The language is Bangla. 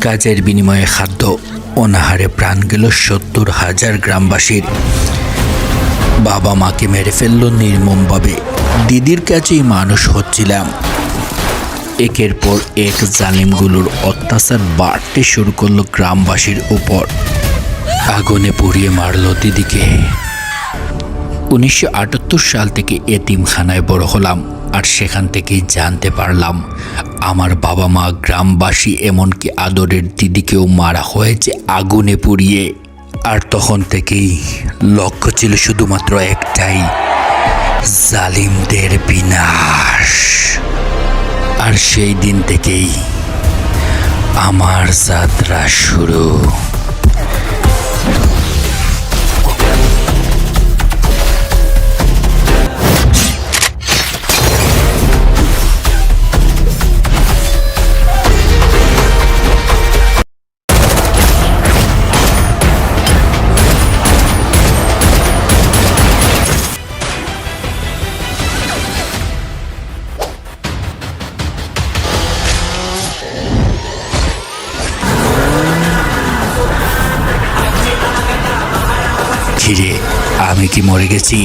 কাজের বিনিময়ে খাদ্য অনাহারে প্রাণ গেল সত্তর হাজার গ্রামবাসীর। বাবা মাকে মেরে ফেলল নির্মমভাবে। দিদির কাছেই মানুষ হচ্ছিলাম। একের পর এক জালিমগুলোর অত্যাচার বাড়তে শুরু করল গ্রামবাসীর উপর। আগুনে পুড়িয়ে মারলো দিদিকে। উনিশশো আটাত্তর সাল থেকে এতিমখানায় বড় হলাম আর সেখান থেকেই জানতে পারলাম আমার বাবা মা গ্রামবাসী এমনকি আদরের দিদিকেও মারা হয়েছে আগুনে পুড়িয়ে। আর তখন থেকেই লক্ষ্য ছিল শুধুমাত্র একটাই, জালিমদের বিনাশ। আর সেই দিন থেকেই আমার যাত্রা শুরু। খিরে আমি কি মরে গেছি?